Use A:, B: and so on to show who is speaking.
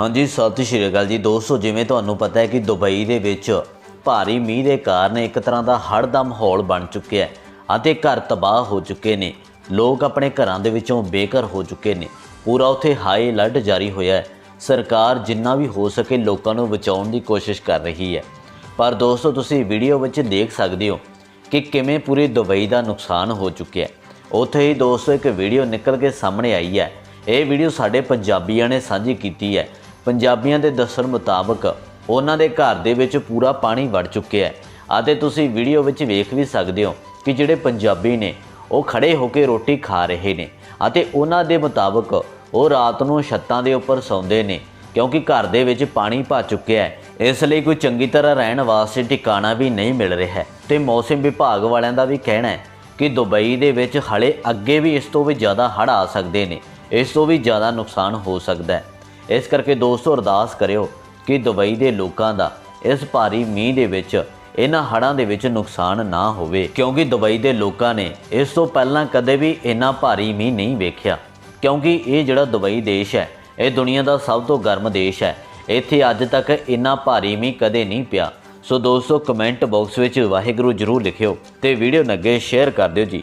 A: ਹਾਂਜੀ, ਸਤਿ ਸ਼੍ਰੀ ਅਕਾਲ ਜੀ। ਦੋਸਤੋ, ਜਿਵੇਂ ਤੁਹਾਨੂੰ ਪਤਾ ਹੈ ਕਿ ਦੁਬਈ ਦੇ ਵਿੱਚ ਭਾਰੀ ਮੀਂਹ ਦੇ ਕਾਰਨ ਇੱਕ ਤਰ੍ਹਾਂ ਦਾ ਹੜ੍ਹ ਦਾ ਮਾਹੌਲ ਬਣ ਚੁੱਕਿਆ ਹੈ ਅਤੇ ਘਰ ਤਬਾਹ ਹੋ ਚੁੱਕੇ ਨੇ। ਲੋਕ ਆਪਣੇ ਘਰਾਂ ਦੇ ਵਿੱਚੋਂ ਬੇਘਰ ਹੋ ਚੁੱਕੇ ਨੇ। ਪੂਰਾ ਉੱਥੇ ਹਾਈ ਅਲਰਟ ਜਾਰੀ ਹੋਇਆ ਹੈ। ਸਰਕਾਰ ਜਿੰਨਾ ਵੀ ਹੋ ਸਕੇ ਲੋਕਾਂ ਨੂੰ ਬਚਾਉਣ ਦੀ ਕੋਸ਼ਿਸ਼ ਕਰ ਰਹੀ ਹੈ। ਪਰ ਦੋਸਤੋ, ਤੁਸੀਂ ਵੀਡੀਓ ਵਿੱਚ ਦੇਖ ਸਕਦੇ ਹੋ ਕਿ ਕਿਵੇਂ ਪੂਰੀ ਦੁਬਈ ਦਾ ਨੁਕਸਾਨ ਹੋ ਚੁੱਕਿਆ ਹੈ। ਉੱਥੇ ਹੀ ਦੋਸਤੋ, ਇੱਕ ਵੀਡੀਓ ਨਿਕਲ ਕੇ ਸਾਹਮਣੇ ਆਈ ਹੈ। ਇਹ ਵੀਡੀਓ ਸਾਡੇ ਪੰਜਾਬੀਆਂ ਨੇ ਸਾਂਝੀ ਕੀਤੀ ਹੈ। ਪੰਜਾਬੀਆਂ ਦੇ ਦੱਸਣ ਮੁਤਾਬਕ ਉਹਨਾਂ ਦੇ ਘਰ ਦੇ ਵਿੱਚ ਪੂਰਾ ਪਾਣੀ ਵੜ ਚੁੱਕਿਆ ਹੈ। ਅਤੇ ਤੁਸੀਂ ਵੀਡੀਓ ਵਿੱਚ ਵੇਖ ਵੀ ਸਕਦੇ ਹੋ ਕਿ ਜਿਹੜੇ ਪੰਜਾਬੀ ਨੇ, ਉਹ ਖੜੇ ਹੋ ਕੇ ਰੋਟੀ ਖਾ ਰਹੇ ਨੇ ਅਤੇ ਉਹਨਾਂ ਦੇ ਮੁਤਾਬਕ ਉਹ ਰਾਤ ਨੂੰ ਛੱਤਾਂ ਦੇ ਉੱਪਰ ਸੌਂਦੇ ਨੇ ਕਿਉਂਕਿ ਘਰ ਦੇ ਵਿੱਚ ਪਾਣੀ ਭਾ ਚੁੱਕਿਆ ਹੈ। ਇਸ ਲਈ ਕੋਈ ਚੰਗੀ ਤਰ੍ਹਾਂ ਰਹਿਣ ਵਾਸਤੇ ਟਿਕਾਣਾ ਵੀ ਨਹੀਂ ਮਿਲ ਰਿਹਾ ਹੈ। ਤੇ ਮੌਸਮ ਵਿਭਾਗ ਵਾਲਿਆਂ ਦਾ ਵੀ ਕਹਿਣਾ ਹੈ ਕਿ ਦੁਬਈ ਦੇ ਵਿੱਚ ਹਲੇ ਅੱਗੇ ਵੀ ਇਸ ਤੋਂ ਵੀ ਜ਼ਿਆਦਾ ਹੜ੍ਹ ਆ ਸਕਦੇ ਨੇ। ਇਸ ਤੋਂ ਵੀ ਜ਼ਿਆਦਾ ਨੁਕਸਾਨ ਹੋ ਸਕਦਾ ਹੈ। ਇਸ ਕਰਕੇ ਦੋਸਤੋ ਅਰਦਾਸ ਕਰਿਓ ਕਿ ਦੁਬਈ ਦੇ ਲੋਕਾਂ ਦਾ ਇਸ ਭਾਰੀ ਮੀਂਹ ਦੇ ਵਿੱਚ, ਇਹਨਾਂ ਹੜ੍ਹਾਂ ਦੇ ਵਿੱਚ ਨੁਕਸਾਨ ਨਾ ਹੋਵੇ, ਕਿਉਂਕਿ ਦੁਬਈ ਦੇ ਲੋਕਾਂ ਨੇ ਇਸ ਤੋਂ ਪਹਿਲਾਂ ਕਦੇ ਵੀ ਇੰਨਾ ਭਾਰੀ ਮੀਂਹ ਨਹੀਂ ਵੇਖਿਆ। ਕਿਉਂਕਿ ਇਹ ਜਿਹੜਾ ਦੁਬਈ ਦੇਸ਼ ਹੈ, ਇਹ ਦੁਨੀਆ ਦਾ ਸਭ ਤੋਂ ਗਰਮ ਦੇਸ਼ ਹੈ। ਇੱਥੇ ਅੱਜ ਤੱਕ ਇੰਨਾ ਭਾਰੀ ਮੀਂਹ ਕਦੇ ਨਹੀਂ ਪਿਆ। ਸੋ ਦੋਸਤੋ ਕਮੈਂਟ ਬਾਕਸ ਵਿੱਚ ਵਾਹਿਗੁਰੂ ਜਰੂਰ ਲਿਖਿਓ ਤੇ ਵੀਡੀਓ ਨੂੰ ਅੱਗੇ ਸ਼ੇਅਰ ਕਰ ਦਿਓ ਜੀ।